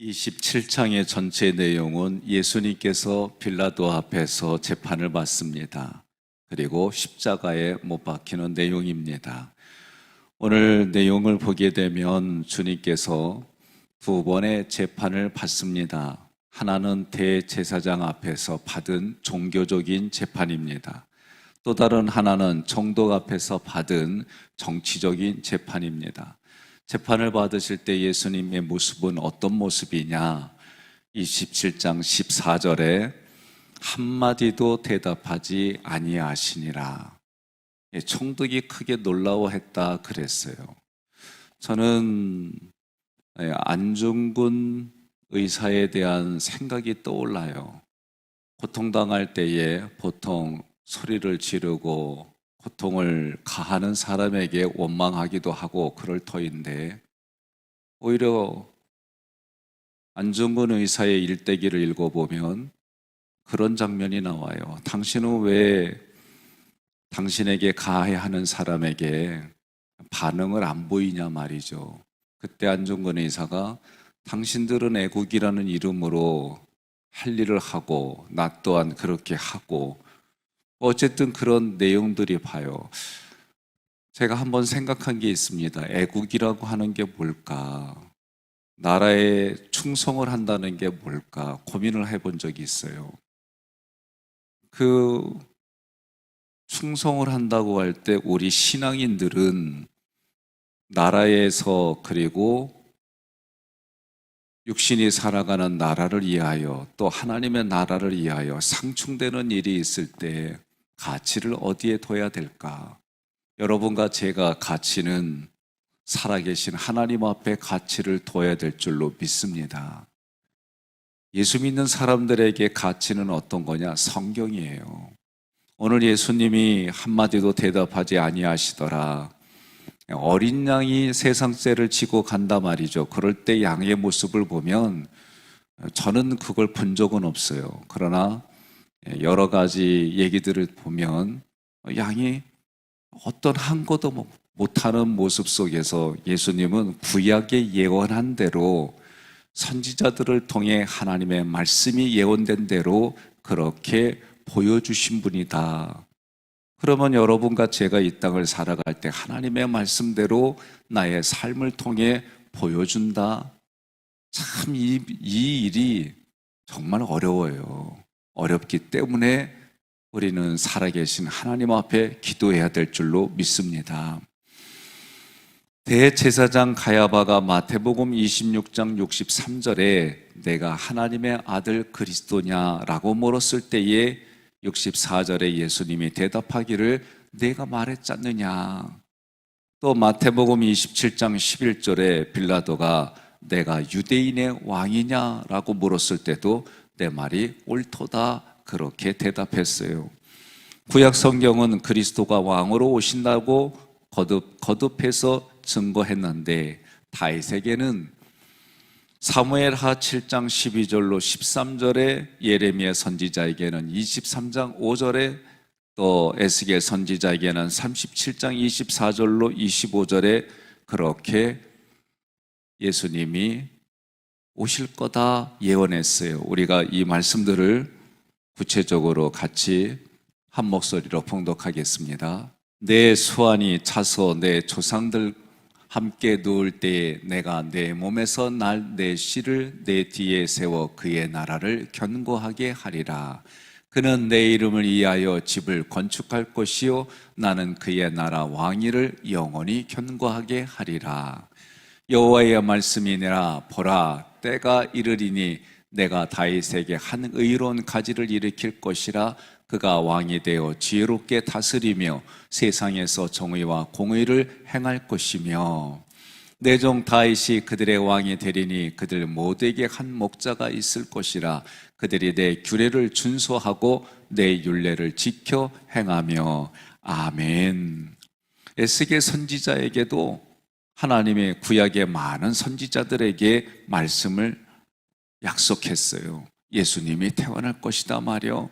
27장의 전체 내용은 예수님께서 빌라도 앞에서 재판을 받습니다. 그리고 십자가에 못 박히는 내용입니다. 오늘 내용을 보게 되면 주님께서 두 번의 재판을 받습니다. 하나는 대제사장 앞에서 받은 종교적인 재판입니다. 또 다른 하나는 정독 앞에서 받은 정치적인 재판입니다. 재판을 받으실 때 예수님의 모습은 어떤 모습이냐? 27장 14절에 한마디도 대답하지 아니하시니라. 예, 총독이 크게 놀라워했다 그랬어요. 저는 예, 안중근 의사에 대한 생각이 떠올라요. 고통당할 때에 보통 소리를 지르고 고통을 가하는 사람에게 원망하기도 하고 그럴 터인데 오히려 안중근 의사의 일대기를 읽어보면 그런 장면이 나와요. 당신은 왜 당신에게 가해하는 사람에게 반응을 안 보이냐 말이죠. 그때 안중근 의사가 당신들은 애국이라는 이름으로 할 일을 하고 나 또한 그렇게 하고 어쨌든 그런 내용들이 봐요. 제가 한번 생각한 게 있습니다. 애국이라고 하는 게 뭘까? 나라에 충성을 한다는 게 뭘까? 고민을 해본 적이 있어요. 그 충성을 한다고 할 때 우리 신앙인들은 나라에서 그리고 육신이 살아가는 나라를 위하여 또 하나님의 나라를 위하여 상충되는 일이 있을 때 가치를 어디에 둬야 될까? 여러분과 제가 가치는 살아계신 하나님 앞에 가치를 둬야 될 줄로 믿습니다. 예수 믿는 사람들에게 가치는 어떤 거냐? 성경이에요. 오늘 예수님이 한마디도 대답하지 아니하시더라. 어린 양이 세상죄를 지고 간다 말이죠. 그럴 때 양의 모습을 보면 저는 그걸 본 적은 없어요. 그러나 여러 가지 얘기들을 보면 양이 어떤 한 것도 못하는 모습 속에서 예수님은 구약에 예언한 대로 선지자들을 통해 하나님의 말씀이 예언된 대로 그렇게 보여주신 분이다. 그러면 여러분과 제가 이 땅을 살아갈 때 하나님의 말씀대로 나의 삶을 통해 보여준다. 참, 이, 이 일이 정말 어려워요. 어렵기 때문에 우리는 살아계신 하나님 앞에 기도해야 될 줄로 믿습니다. 대제사장 가야바가 마태복음 26장 63절에 내가 하나님의 아들 그리스도냐라고 물었을 때에 64절에 예수님이 대답하기를 내가 말했잖느냐. 또 마태복음 27장 11절에 빌라도가 내가 유대인의 왕이냐라고 물었을 때도 내 말이 옳도다 그렇게 대답했어요. 구약 성경은 그리스도가 왕으로 오신다고 거듭 거듭해서 증거했는데 다윗에게는 사무엘하 7장 12절로 13절에 예레미야 선지자에게는 23장 5절에 또 에스겔 선지자에게는 37장 24절로 25절에 그렇게 예수님이 오실 거다 예언했어요. 우리가 이 말씀들을 구체적으로 같이 한 목소리로 봉독하겠습니다. 내 수완이 차서 내 조상들 함께 누울 때에 내가 내 몸에서 날 내 씨를 내 뒤에 세워 그의 나라를 견고하게 하리라. 그는 내 이름을 위하여 집을 건축할 것이요 나는 그의 나라 왕위를 영원히 견고하게 하리라. 여호와의 말씀이니라 보라 때가 이르리니 내가 다윗에게 한 의로운 가지를 일으킬 것이라 그가 왕이 되어 지혜롭게 다스리며 세상에서 정의와 공의를 행할 것이며 내 종 다윗이 그들의 왕이 되리니 그들 모두에게 한 목자가 있을 것이라 그들이 내 규례를 준수하고 내 율례를 지켜 행하며 아멘. 에스겔 선지자에게도 하나님의 구약의 많은 선지자들에게 말씀을 약속했어요. 예수님이 태어날 것이다 말이요.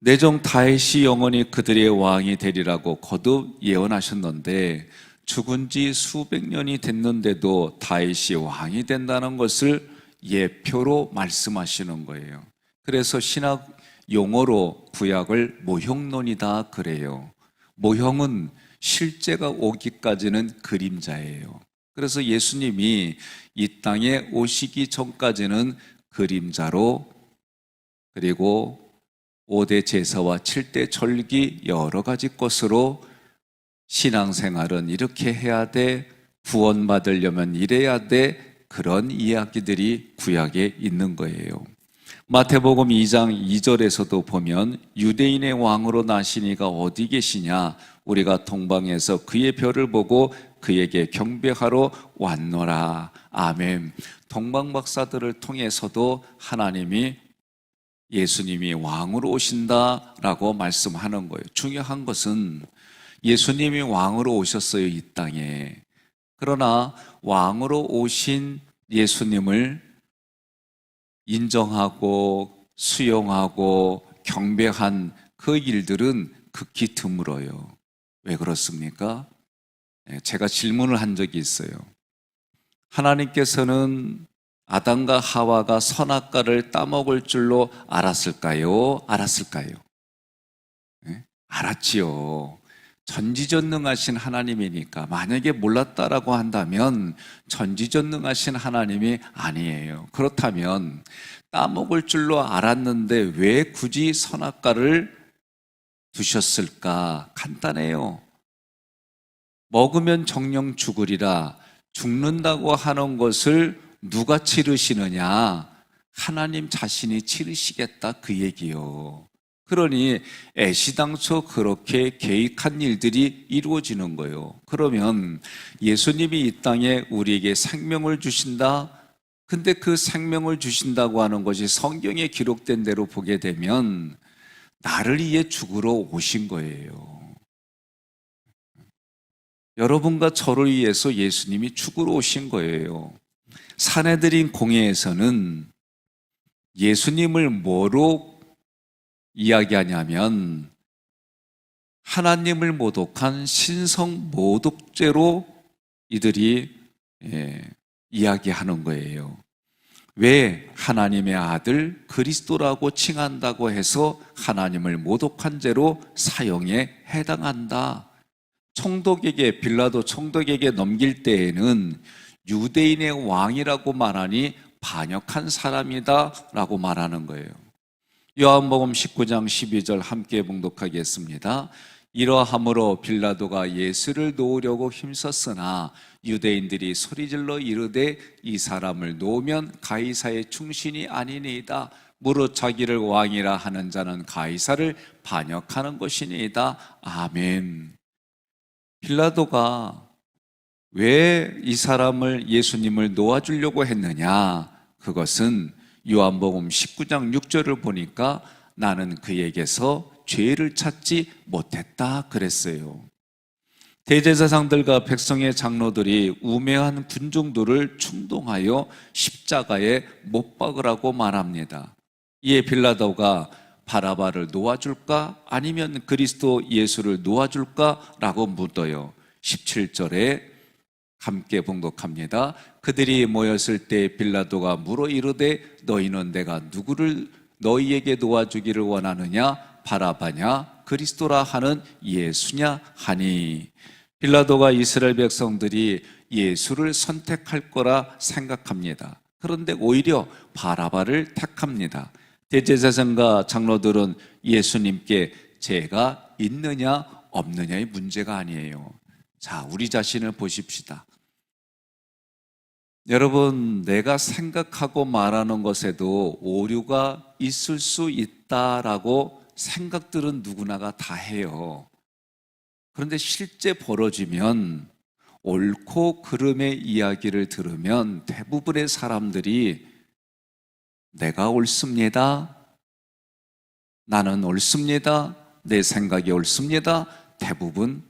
내종 다윗이 영원히 그들의 왕이 되리라고 거듭 예언하셨는데 죽은 지 수백 년이 됐는데도 다윗이 왕이 된다는 것을 예표로 말씀하시는 거예요. 그래서 신학 용어로 구약을 모형론이다 그래요. 모형은 실제가 오기까지는 그림자예요. 그래서 예수님이 이 땅에 오시기 전까지는 그림자로 그리고 5대 제사와 7대 절기 여러 가지 것으로 신앙생활은 이렇게 해야 돼, 구원받으려면 이래야 돼, 그런 이야기들이 구약에 있는 거예요. 마태복음 2장 2절에서도 보면 유대인의 왕으로 나시니가 어디 계시냐? 우리가 동방에서 그의 별을 보고 그에게 경배하러 왔노라. 아멘. 동방 박사들을 통해서도 하나님이 예수님이 왕으로 오신다라고 말씀하는 거예요. 중요한 것은 예수님이 왕으로 오셨어요, 이 땅에. 그러나 왕으로 오신 예수님을 인정하고 수용하고 경배한 그 일들은 극히 드물어요. 왜 그렇습니까? 예, 제가 질문을 한 적이 있어요. 하나님께서는 아담과 하와가 선악과를 따먹을 줄로 알았을까요? 알았을까요? 예? 알았지요. 전지전능하신 하나님이니까 만약에 몰랐다라고 한다면 전지전능하신 하나님이 아니에요. 그렇다면 따먹을 줄로 알았는데 왜 굳이 선악과를 두셨을까? 간단해요. 먹으면 정령 죽으리라 죽는다고 하는 것을 누가 치르시느냐? 하나님 자신이 치르시겠다 그 얘기요. 그러니 애시당초 그렇게 계획한 일들이 이루어지는 거예요. 그러면 예수님이 이 땅에 우리에게 생명을 주신다. 근데 그 생명을 주신다고 하는 것이 성경에 기록된 대로 보게 되면 나를 위해 죽으러 오신 거예요. 여러분과 저를 위해서 예수님이 죽으러 오신 거예요. 사내들인 공예에서는 예수님을 뭐로 이야기하냐면 하나님을 모독한 신성 모독죄로 이들이 예, 이야기하는 거예요. 왜 하나님의 아들 그리스도라고 칭한다고 해서 하나님을 모독한 죄로 사형에 해당한다. 총독에게 빌라도 총독에게 넘길 때에는 유대인의 왕이라고 말하니 반역한 사람이다라고 말하는 거예요. 요한복음 19장 12절 함께 봉독하겠습니다. 이러함으로 빌라도가 예수를 놓으려고 힘썼으나 유대인들이 소리질러 이르되 이 사람을 놓으면 가이사의 충신이 아니니이다. 무릇 자기를 왕이라 하는 자는 가이사를 반역하는 것이니이다. 아멘. 빌라도가 왜 이 사람을 예수님을 놓아주려고 했느냐? 그것은 요한복음 19장 6절을 보니까 나는 그에게서 죄를 찾지 못했다 그랬어요. 대제사장들과 백성의 장로들이 우매한 군중들을 충동하여 십자가에 못 박으라고 말합니다. 이에 빌라도가 바라바를 놓아줄까 아니면 그리스도 예수를 놓아줄까라고 묻어요. 17절에 함께 봉독합니다. 그들이 모였을 때 빌라도가 물어 이르되 너희는 내가 누구를 너희에게 놓아주기를 원하느냐 바라바냐 그리스도라 하는 예수냐 하니 빌라도가 이스라엘 백성들이 예수를 선택할 거라 생각합니다. 그런데 오히려 바라바를 택합니다. 대제사장과 장로들은 예수님께 죄가 있느냐 없느냐의 문제가 아니에요. 자, 우리 자신을 보십시다. 여러분, 내가 생각하고 말하는 것에도 오류가 있을 수 있다라고 생각들은 누구나가 다 해요. 그런데 실제 벌어지면 옳고 그름의 이야기를 들으면 대부분의 사람들이 내가 옳습니다. 나는 옳습니다. 내 생각이 옳습니다. 대부분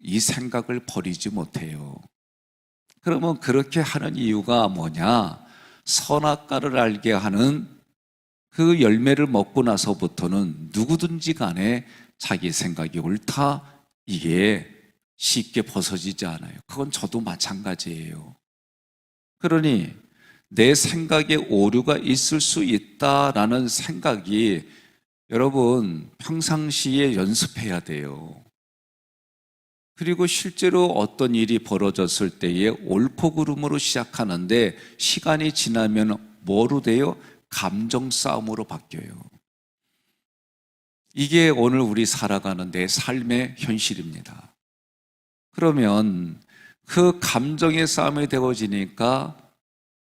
이 생각을 버리지 못해요. 그러면 그렇게 하는 이유가 뭐냐? 선악과를 알게 하는 그 열매를 먹고 나서부터는 누구든지 간에 자기 생각이 옳다. 이게 쉽게 벗어지지 않아요. 그건 저도 마찬가지예요. 그러니 내 생각에 오류가 있을 수 있다라는 생각이 여러분 평상시에 연습해야 돼요. 그리고 실제로 어떤 일이 벌어졌을 때에 옳고 그름으로 시작하는데 시간이 지나면 뭐로 돼요? 감정 싸움으로 바뀌어요. 이게 오늘 우리 살아가는 내 삶의 현실입니다. 그러면 그 감정의 싸움이 되어지니까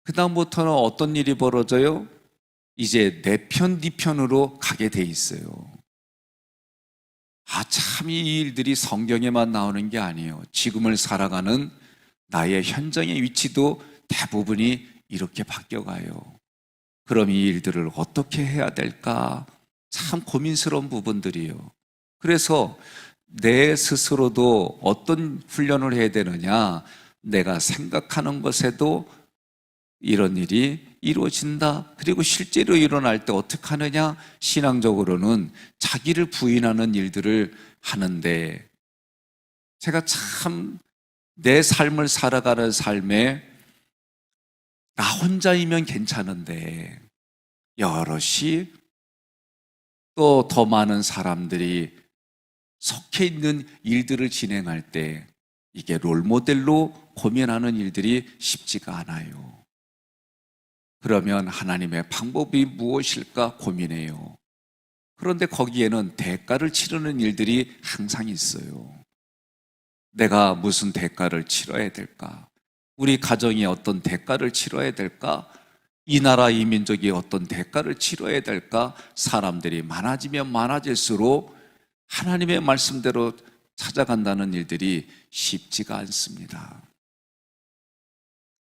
그다음부터는 어떤 일이 벌어져요? 이제 내 편, 네 편으로 가게 돼 있어요. 아, 참 이 일들이 성경에만 나오는 게 아니에요. 지금을 살아가는 나의 현장의 위치도 대부분이 이렇게 바뀌어가요. 그럼 이 일들을 어떻게 해야 될까? 참 고민스러운 부분들이에요. 그래서 내 스스로도 어떤 훈련을 해야 되느냐? 내가 생각하는 것에도 이런 일이 이루어진다. 그리고 실제로 일어날 때 어떻게 하느냐? 신앙적으로는 자기를 부인하는 일들을 하는데 제가 참 내 삶을 살아가는 삶에 나 혼자이면 괜찮은데 여럿이 또 더 많은 사람들이 속해 있는 일들을 진행할 때 이게 롤모델로 고민하는 일들이 쉽지가 않아요. 그러면 하나님의 방법이 무엇일까 고민해요. 그런데 거기에는 대가를 치르는 일들이 항상 있어요. 내가 무슨 대가를 치러야 될까? 우리 가정이 어떤 대가를 치러야 될까? 이 나라 이 민족이 어떤 대가를 치러야 될까? 사람들이 많아지면 많아질수록 하나님의 말씀대로 찾아간다는 일들이 쉽지가 않습니다.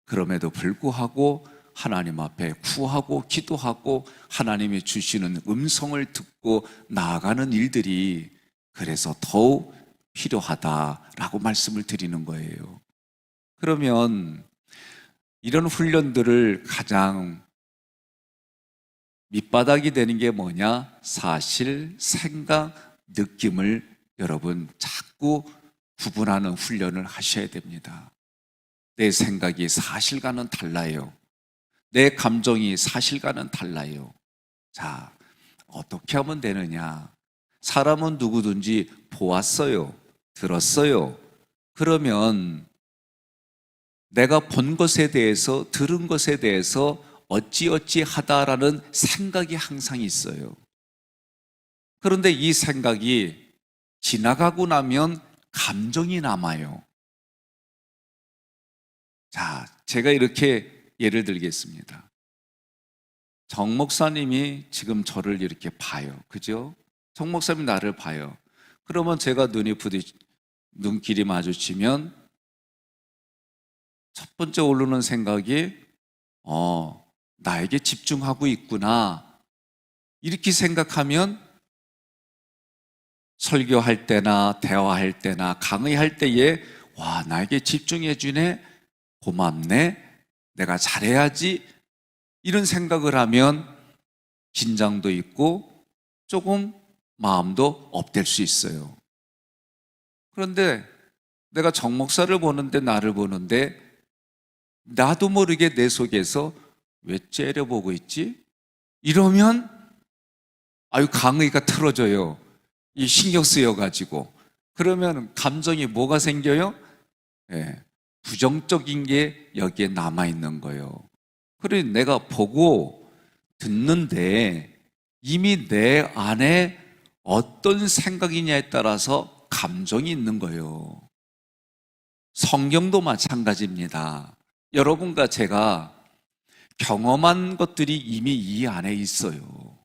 그럼에도 불구하고 하나님 앞에 구하고 기도하고 하나님이 주시는 음성을 듣고 나아가는 일들이 그래서 더욱 필요하다라고 말씀을 드리는 거예요. 그러면 이런 훈련들을 가장 밑바닥이 되는 게 뭐냐? 사실, 생각, 느낌을 여러분 자꾸 구분하는 훈련을 하셔야 됩니다. 내 생각이 사실과는 달라요. 내 감정이 사실과는 달라요. 자, 어떻게 하면 되느냐? 사람은 누구든지 보았어요. 들었어요. 그러면 내가 본 것에 대해서, 들은 것에 대해서 어찌어찌 하다라는 생각이 항상 있어요. 그런데 이 생각이 지나가고 나면 감정이 남아요. 자, 제가 이렇게 예를 들겠습니다. 정 목사님이 지금 저를 이렇게 봐요. 그죠? 정 목사님이 나를 봐요. 그러면 제가 눈이 부딪, 눈길이 마주치면 첫 번째 오르는 생각이, 어, 나에게 집중하고 있구나. 이렇게 생각하면 설교할 때나 대화할 때나 강의할 때에 와, 나에게 집중해 주네. 고맙네. 내가 잘해야지. 이런 생각을 하면 긴장도 있고 조금 마음도 업될 수 있어요. 그런데 내가 정 목사를 보는데 나를 보는데 나도 모르게 내 속에서 왜 째려보고 있지? 이러면 아유 강의가 틀어져요. 이 신경 쓰여 가지고 그러면 감정이 뭐가 생겨요? 예, 부정적인 게 여기에 남아 있는 거예요. 그래 내가 보고 듣는데 이미 내 안에 어떤 생각이냐에 따라서 감정이 있는 거예요. 성경도 마찬가지입니다. 여러분과 제가 경험한 것들이 이미 이 안에 있어요.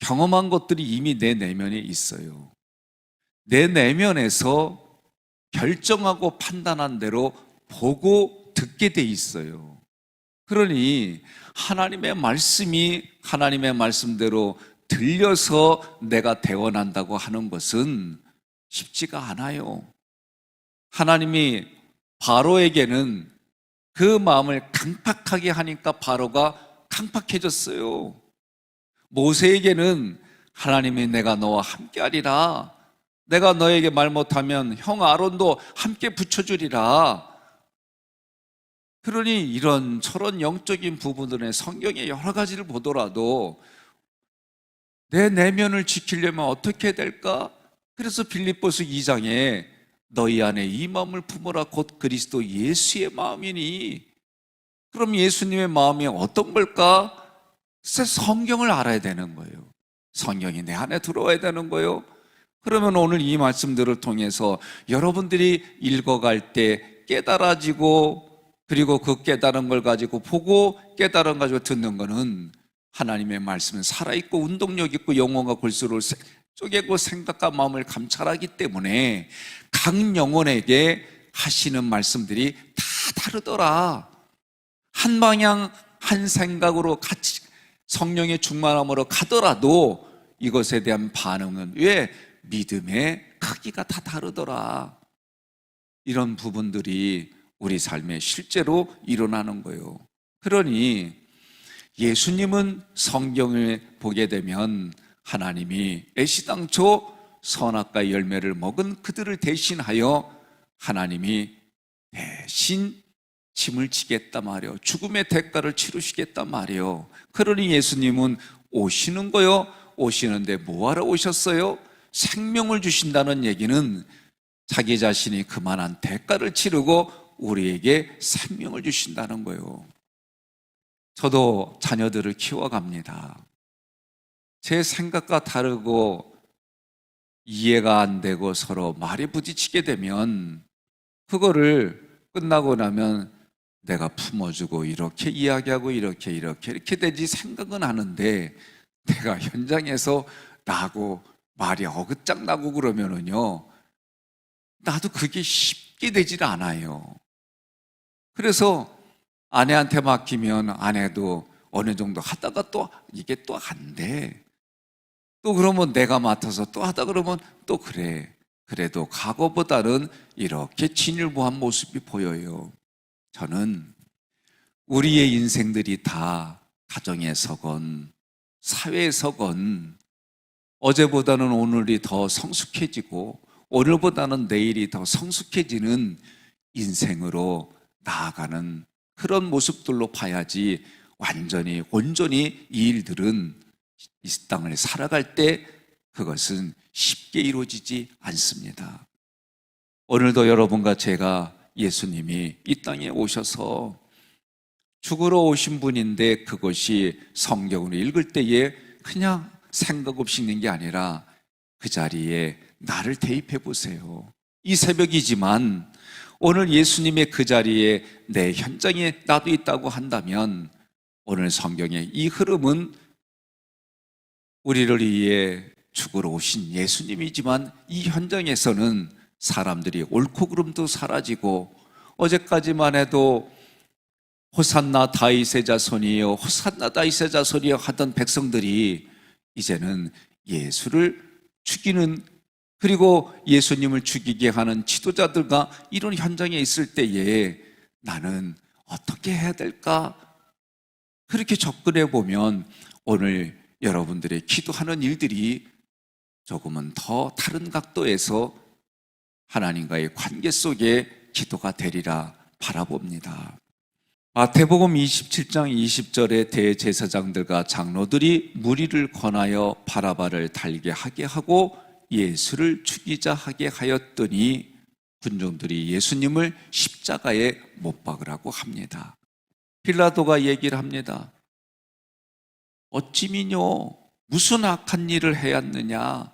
경험한 것들이 이미 내 내면에 있어요. 내 내면에서 결정하고 판단한 대로 보고 듣게 돼 있어요. 그러니 하나님의 말씀이 하나님의 말씀대로 들려서 내가 대원한다고 하는 것은 쉽지가 않아요. 하나님이 바로에게는 그 마음을 강팍하게 하니까 바로가 강팍해졌어요. 모세에게는 하나님이 내가 너와 함께하리라. 내가 너에게 말 못하면 형 아론도 함께 붙여주리라. 그러니 이런 저런 영적인 부분들의 성경의 여러 가지를 보더라도 내 내면을 지키려면 어떻게 될까? 그래서 빌립보서 2장에 너희 안에 이 마음을 품어라 곧 그리스도 예수의 마음이니 그럼 예수님의 마음이 어떤 걸까? 성경을 알아야 되는 거예요. 성경이 내 안에 들어와야 되는 거예요. 그러면 오늘 이 말씀들을 통해서 여러분들이 읽어갈 때 깨달아지고 그리고 그 깨달은 걸 가지고 보고 깨달은 걸 가지고 듣는 거는 하나님의 말씀은 살아있고 운동력 있고 영혼과 골수를 세- 쪼개고 생각과 마음을 감찰하기 때문에 각 영혼에게 하시는 말씀들이 다 다르더라. 한 방향, 한 생각으로 같이 성령의 충만함으로 가더라도 이것에 대한 반응은 왜 믿음의 크기가 다 다르더라. 이런 부분들이 우리 삶에 실제로 일어나는 거예요. 그러니 예수님은 성경을 보게 되면 하나님이 애시당초 선악과 열매를 먹은 그들을 대신하여 하나님이 대신 짐을 지겠다 말이요. 죽음의 대가를 치르시겠다 말이요. 그러니 예수님은 오시는 거요. 오시는데 뭐하러 오셨어요? 생명을 주신다는 얘기는 자기 자신이 그만한 대가를 치르고 우리에게 생명을 주신다는 거예요. 저도 자녀들을 키워갑니다. 제 생각과 다르고 이해가 안 되고 서로 말이 부딪히게 되면 그거를 끝나고 나면 내가 품어주고 이렇게 이야기하고 이렇게 이렇게 이렇게 되지 생각은 하는데 내가 현장에서 나고 말이 어긋장 나고 그러면은요 나도 그게 쉽게 되질 않아요. 그래서 아내한테 맡기면 아내도 어느 정도 하다가 또 이게 또 안 돼. 또 그러면 내가 맡아서 또 하다 그러면 또 그래. 그래도 과거보다는 이렇게 진일보한 모습이 보여요. 저는 우리의 인생들이 다 가정에서건 사회에서건 어제보다는 오늘이 더 성숙해지고 오늘보다는 내일이 더 성숙해지는 인생으로 나아가는 그런 모습들로 봐야지 완전히 온전히 이 일들은 이 땅을 살아갈 때 그것은 쉽게 이루어지지 않습니다. 오늘도 여러분과 제가 예수님이 이 땅에 오셔서 죽으러 오신 분인데 그것이 성경을 읽을 때에 그냥 생각 없이 있는 게 아니라 그 자리에 나를 대입해 보세요. 이 새벽이지만 오늘 예수님의 그 자리에 내 현장에 나도 있다고 한다면 오늘 성경의 이 흐름은 우리를 위해 죽으러 오신 예수님이지만 이 현장에서는 사람들이 옳고 그름도 사라지고 어제까지만 해도 호산나 다윗의 자손이요 호산나 다윗의 자손이요 하던 백성들이 이제는 예수를 죽이는 그리고 예수님을 죽이게 하는 지도자들과 이런 현장에 있을 때에 나는 어떻게 해야 될까? 그렇게 접근해 보면 오늘 여러분들의 기도하는 일들이 조금은 더 다른 각도에서 하나님과의 관계 속에 기도가 되리라 바라봅니다. 마태복음 27장 20절에 대제사장들과 장로들이 무리를 권하여 바라바를 달게 하게 하고 예수를 죽이자 하게 하였더니 군중들이 예수님을 십자가에 못 박으라고 합니다. 빌라도가 얘기를 합니다. 어찌미뇨 무슨 악한 일을 해왔느냐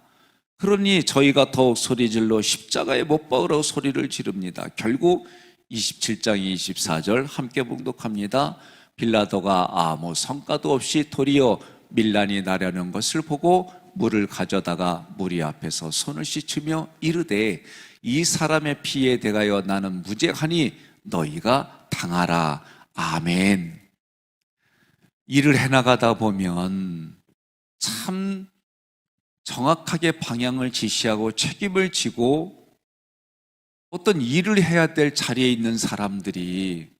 그러니 저희가 더욱 소리질러 십자가에 못 박으라고 소리를 지릅니다. 결국 27장 24절 함께 봉독합니다. 빌라도가 아무 성과도 없이 도리어 밀란이 나려는 것을 보고 물을 가져다가 무리 앞에서 손을 씻으며 이르되 이 사람의 피에 대하여 나는 무죄하니 너희가 당하라. 아멘. 일을 해나가다 보면 참 정확하게 방향을 지시하고 책임을 지고 어떤 일을 해야 될 자리에 있는 사람들이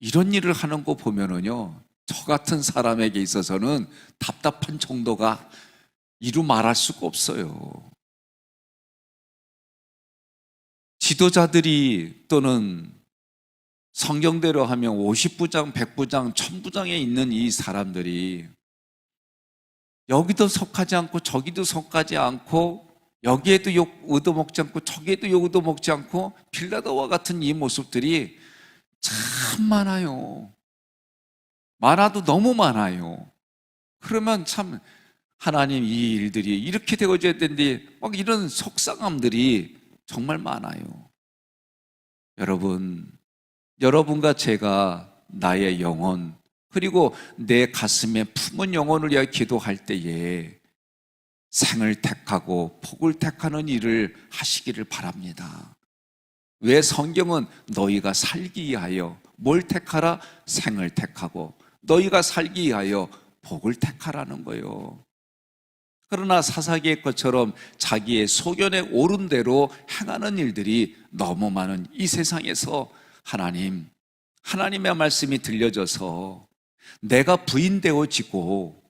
이런 일을 하는 거 보면은요, 저 같은 사람에게 있어서는 답답한 정도가 이루 말할 수가 없어요. 지도자들이 또는 성경대로 하면 50부장, 100부장, 1000부장에 있는 이 사람들이 여기도 속하지 않고 저기도 속하지 않고 여기에도 욕 얻어먹지 않고 저기에도 욕 얻어먹지 않고 빌라도와 같은 이 모습들이 참 많아요. 많아도 너무 많아요. 그러면 참 하나님 이 일들이 이렇게 되어져야 되는데 막 이런 속상함들이 정말 많아요. 여러분, 여러분과 제가 나의 영혼 그리고 내 가슴에 품은 영혼을 위하여 기도할 때에 생을 택하고 복을 택하는 일을 하시기를 바랍니다. 왜 성경은 너희가 살기 위하여 뭘 택하라? 생을 택하고 너희가 살기 위하여 복을 택하라는 거예요. 그러나 사사기의 것처럼 자기의 소견에 옳은 대로 행하는 일들이 너무 많은 이 세상에서 하나님, 하나님의 말씀이 들려져서 내가 부인되어지고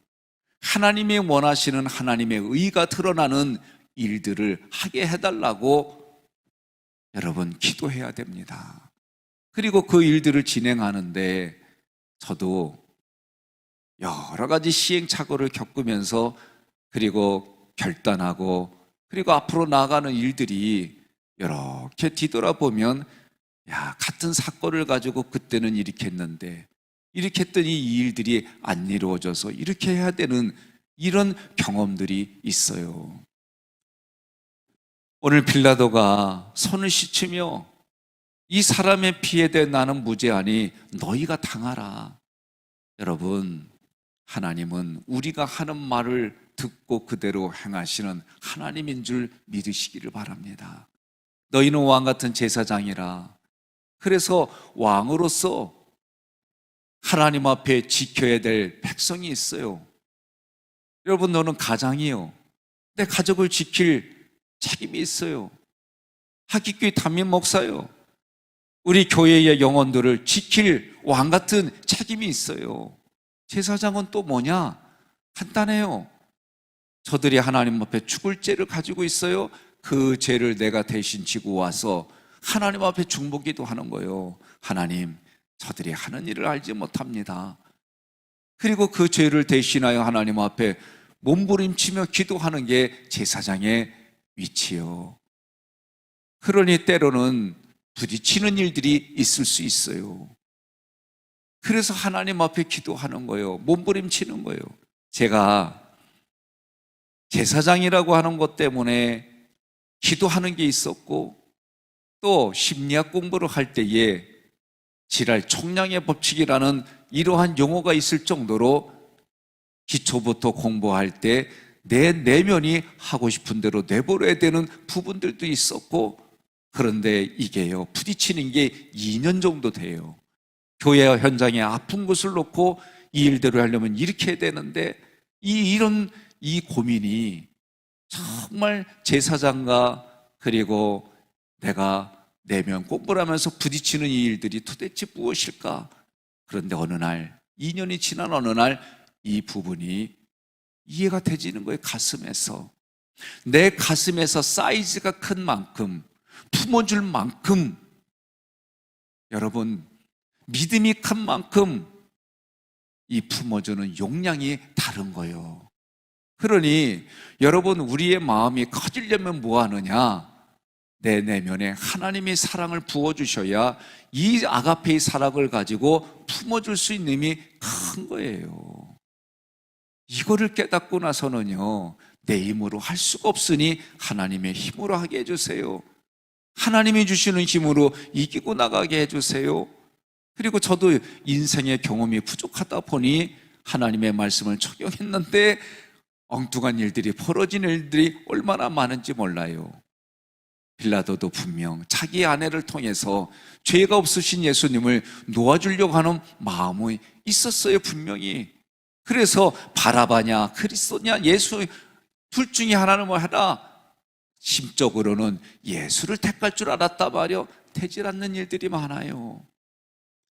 하나님이 원하시는 하나님의 의가 드러나는 일들을 하게 해달라고 여러분 기도해야 됩니다. 그리고 그 일들을 진행하는데 저도 여러 가지 시행착오를 겪으면서 그리고 결단하고 그리고 앞으로 나아가는 일들이 이렇게 뒤돌아보면 야 같은 사건을 가지고 그때는 이렇게 했는데 이렇게 했더니 이 일들이 안 이루어져서 이렇게 해야 되는 이런 경험들이 있어요. 오늘 빌라도가 손을 씻으며 이 사람의 피에 대해 나는 무죄하니 너희가 당하라. 여러분, 하나님은 우리가 하는 말을 듣고 그대로 행하시는 하나님인 줄 믿으시기를 바랍니다. 너희는 왕 같은 제사장이라. 그래서 왕으로서 하나님 앞에 지켜야 될 백성이 있어요. 여러분, 너는 가장이요. 내 가족을 지킬 책임이 있어요. 하기교회 담임 목사요. 우리 교회의 영혼들을 지킬 왕 같은 책임이 있어요. 제사장은 또 뭐냐? 간단해요. 저들이 하나님 앞에 죽을 죄를 가지고 있어요. 그 죄를 내가 대신 지고 와서 하나님 앞에 중보기도 하는 거예요. 하나님, 저들이 하는 일을 알지 못합니다. 그리고 그 죄를 대신하여 하나님 앞에 몸부림치며 기도하는 게 제사장의 위치요. 그러니 때로는 부딪히는 일들이 있을 수 있어요. 그래서 하나님 앞에 기도하는 거예요. 몸부림치는 거예요. 제가 제사장이라고 하는 것 때문에 기도하는 게 있었고 또 심리학 공부를 할 때에 지랄 총량의 법칙이라는 이러한 용어가 있을 정도로 기초부터 공부할 때 내 내면이 하고 싶은 대로 내버려야 되는 부분들도 있었고 그런데 이게요 부딪히는 게 2년 정도 돼요. 교회 현장에 아픈 것을 놓고 이 일대로 하려면 이렇게 해야 되는데 이 이런 이 고민이 정말 제사장과 그리고 내가 내면 공부를 하면서 부딪히는 이 일들이 도대체 무엇일까? 그런데 어느 날, 2년이 지난 어느 날 이 부분이 이해가 되지는 거예요, 가슴에서. 내 가슴에서 사이즈가 큰 만큼, 품어줄 만큼, 여러분, 믿음이 큰 만큼 이 품어주는 용량이 다른 거예요. 그러니 여러분, 우리의 마음이 커지려면 뭐 하느냐? 내 내면에 하나님의 사랑을 부어주셔야 이 아가페의 사랑을 가지고 품어줄 수 있는 힘이 큰 거예요. 이거를 깨닫고 나서는요, 내 힘으로 할 수가 없으니 하나님의 힘으로 하게 해주세요. 하나님이 주시는 힘으로 이기고 나가게 해주세요. 그리고 저도 인생의 경험이 부족하다 보니 하나님의 말씀을 적용했는데 엉뚱한 일들이 벌어진 일들이 얼마나 많은지 몰라요. 빌라도도 분명 자기 아내를 통해서 죄가 없으신 예수님을 놓아주려고 하는 마음이 있었어요, 분명히. 그래서 바라바냐, 그리스도냐, 예수 둘 중에 하나는 뭐 하나? 심적으로는 예수를 택할 줄 알았다 말이요. 되질 않는 일들이 많아요.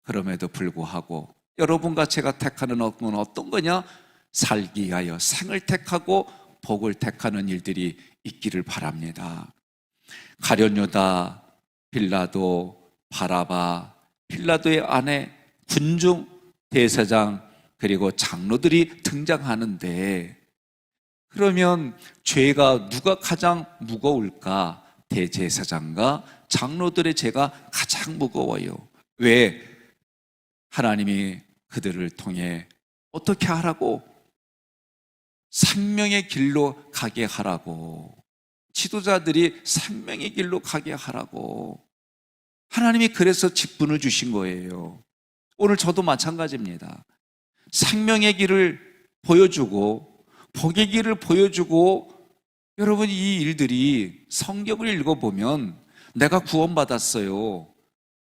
그럼에도 불구하고 여러분과 제가 택하는 건 어떤 거냐? 살기 위하여 생을 택하고 복을 택하는 일들이 있기를 바랍니다. 가련유다 빌라도, 바라바, 빌라도의 아내, 군중, 대사장, 그리고 장로들이 등장하는데 그러면 죄가 누가 가장 무거울까? 대제사장과 장로들의 죄가 가장 무거워요. 왜? 하나님이 그들을 통해 어떻게 하라고? 생명의 길로 가게 하라고. 지도자들이 생명의 길로 가게 하라고. 하나님이 그래서 직분을 주신 거예요. 오늘 저도 마찬가지입니다. 생명의 길을 보여주고, 복의 길을 보여주고, 여러분 이 일들이 성경을 읽어보면 내가 구원받았어요.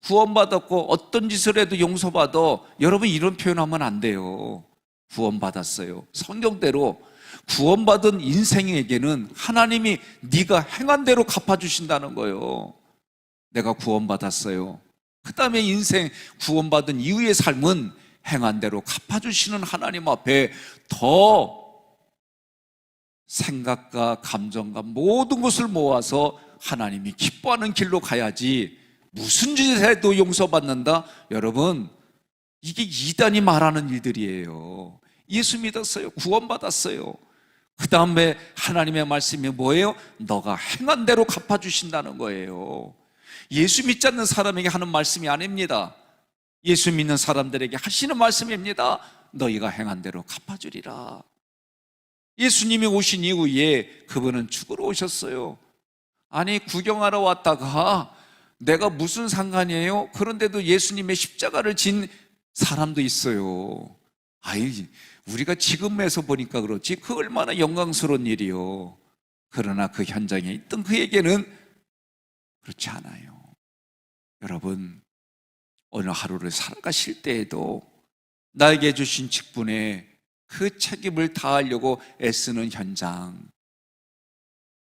구원받았고 어떤 짓을 해도 용서받아. 여러분 이런 표현하면 안 돼요. 구원받았어요. 성경대로 구원받은 인생에게는 하나님이 네가 행한 대로 갚아주신다는 거예요. 내가 구원받았어요. 그 다음에 인생 구원받은 이후의 삶은 행한 대로 갚아주시는 하나님 앞에 더 생각과 감정과 모든 것을 모아서 하나님이 기뻐하는 길로 가야지 무슨 짓을 해도 용서받는다? 여러분, 이게 이단이 말하는 일들이에요. 예수 믿었어요. 구원받았어요. 그 다음에 하나님의 말씀이 뭐예요? 너가 행한 대로 갚아주신다는 거예요. 예수 믿지 않는 사람에게 하는 말씀이 아닙니다. 예수 믿는 사람들에게 하시는 말씀입니다. 너희가 행한 대로 갚아주리라. 예수님이 오신 이후에 그분은 죽으러 오셨어요. 아니, 구경하러 왔다가 내가 무슨 상관이에요? 그런데도 예수님의 십자가를 진 사람도 있어요. 아이, 우리가 지금에서 보니까 그렇지, 그 얼마나 영광스러운 일이요. 그러나 그 현장에 있던 그에게는 그렇지 않아요. 여러분, 오늘 하루를 살아가실 때에도 나에게 주신 직분에 그 책임을 다하려고 애쓰는 현장,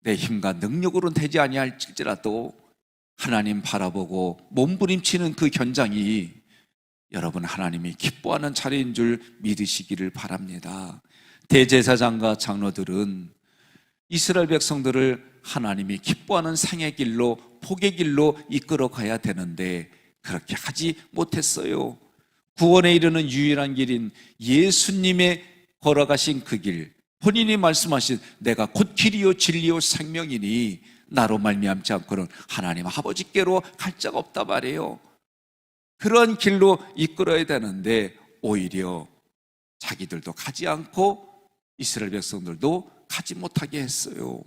내 힘과 능력으로는 되지 아니할지라도 하나님 바라보고 몸부림치는 그 현장이 여러분 하나님이 기뻐하는 자리인 줄 믿으시기를 바랍니다. 대제사장과 장로들은 이스라엘 백성들을 하나님이 기뻐하는 생의 길로 복의 길로 이끌어 가야 되는데 그렇게 하지 못했어요. 구원에 이르는 유일한 길인 예수님의 걸어가신 그 길, 본인이 말씀하신 내가 곧 길이요 진리요 생명이니 나로 말미암지 않고는 하나님 아버지께로 갈 자가 없다 말이에요. 그런 길로 이끌어야 되는데 오히려 자기들도 가지 않고 이스라엘 백성들도 가지 못하게 했어요.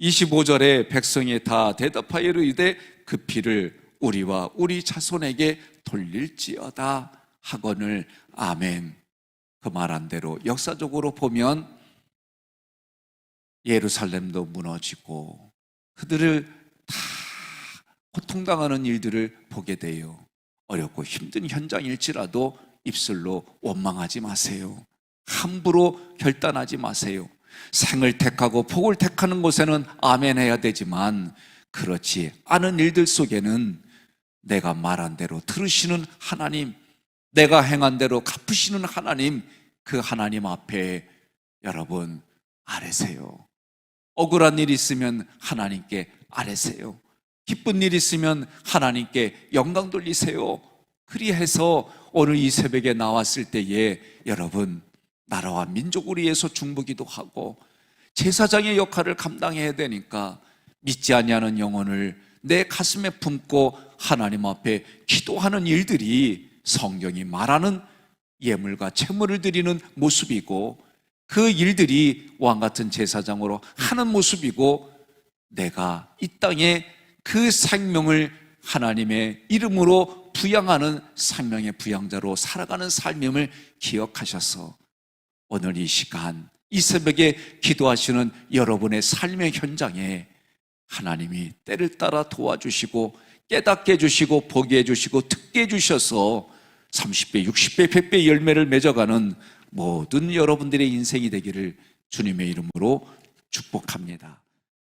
25절에 백성이 다 대답하여 이르되 그 피를 우리와 우리 자손에게 돌릴지어다 하거늘 아멘. 그 말한 대로 역사적으로 보면 예루살렘도 무너지고 그들을 다 고통당하는 일들을 보게 돼요. 어렵고 힘든 현장일지라도 입술로 원망하지 마세요. 함부로 결단하지 마세요. 생을 택하고 복을 택하는 곳에는 아멘 해야 되지만 그렇지 않은 일들 속에는 내가 말한 대로 들으시는 하나님, 내가 행한 대로 갚으시는 하나님, 그 하나님 앞에 여러분 아뢰세요. 억울한 일 있으면 하나님께 아뢰세요. 기쁜 일 있으면 하나님께 영광 돌리세요. 그리해서 오늘 이 새벽에 나왔을 때에 여러분 나라와 민족을 위해서 중보기도 하고 제사장의 역할을 감당해야 되니까 믿지 아니하는 영혼을 내 가슴에 품고 하나님 앞에 기도하는 일들이 성경이 말하는 예물과 채물을 드리는 모습이고 그 일들이 왕 같은 제사장으로 하는 모습이고 내가 이 땅에 그 생명을 하나님의 이름으로 부양하는 생명의 부양자로 살아가는 삶임을 기억하셔서 오늘 이 시간 이 새벽에 기도하시는 여러분의 삶의 현장에 하나님이 때를 따라 도와주시고 깨닫게 해주시고 보게 해주시고 듣게 해주셔서 30배, 60배, 100배 열매를 맺어가는 모든 여러분들의 인생이 되기를 주님의 이름으로 축복합니다.